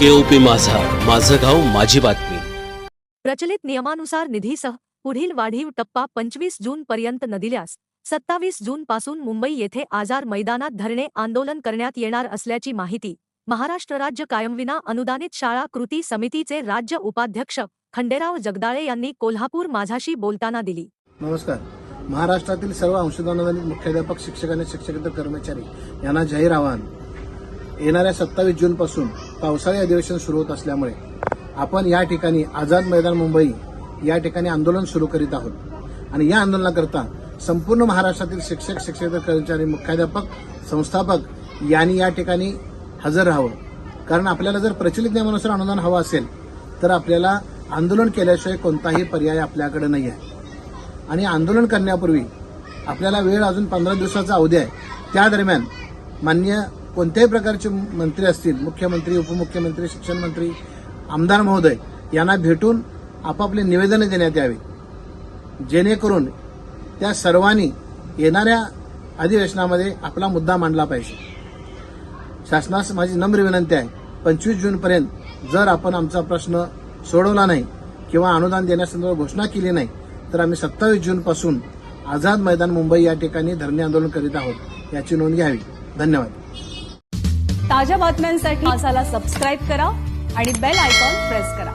केओपी माझा. माझं गाव माझी बातमी. प्रचलित नियमानुसार निधीसह पुढील वाढीव टप्पा पंचवीस जून पर्यंत न दिल्यास सत्तावीस जून पासून मुंबई येथे आझाद मैदानात धरणे आंदोलन करण्यात येणार असल्याची माहिती महाराष्ट्र राज्य कायमविना अनुदानित शाळा कृती समितीचे राज्य उपाध्यक्ष खंडेराव जगदाळे यांनी कोल्हापूर माझाशी बोलताना दिली. नमस्कार. महाराष्ट्रातील सर्व अंशदानाधारित मुख्याध्यापक शिक्षक आणि शिक्षकेतर कर्मचारी यांना जाहीर आवाहन येणाऱ्या सत्तावीस जूनपासून पावसाळी अधिवेशन सुरू होत असल्यामुळे आपण या ठिकाणी आझाद मैदान मुंबई या ठिकाणी आंदोलन सुरू करीत आहोत. आणि या आंदोलनाकरता संपूर्ण महाराष्ट्रातील शिक्षक शिक्षकेतर कर्मचारी मुख्याध्यापक संस्थापक यांनी या ठिकाणी हजर राहावं. कारण आपल्याला जर प्रचलित नियमानुसार अनुदान हवं असेल तर आपल्याला आंदोलन केल्याशिवाय कोणताही पर्याय आपल्याकडे नाही आहे आणि आंदोलन करण्यापूर्वी आपल्याला वेळ अजून पंधरा दिवसाचा अवधी आहे. त्या दरम्यान मान्य कोणत्याही प्रकारचे मंत्री असतील मुख्यमंत्री उपमुख्यमंत्री शिक्षण मंत्री आमदार महोदय यांना भेटून आपापले निवेदनं देण्यात यावे. जेणेकरून त्या सर्वांनी येणाऱ्या अधिवेशनामध्ये आपला मुद्दा मांडला पाहिजे. शासनास माझी नम्र विनंती आहे पंचवीस जूनपर्यंत जर आपण आमचा प्रश्न सोडवला नाही किंवा अनुदान देण्यासंदर्भात घोषणा केली नाही तर आम्ही सत्तावीस जूनपासून आझाद मैदान मुंबई या ठिकाणी धरणे आंदोलन करीत आहोत याची नोंद घ्यावी. धन्यवाद. ताज्या बातम्यांसाठी मासाला सबस्क्राईब करा आणि बेल आयकॉन प्रेस करा.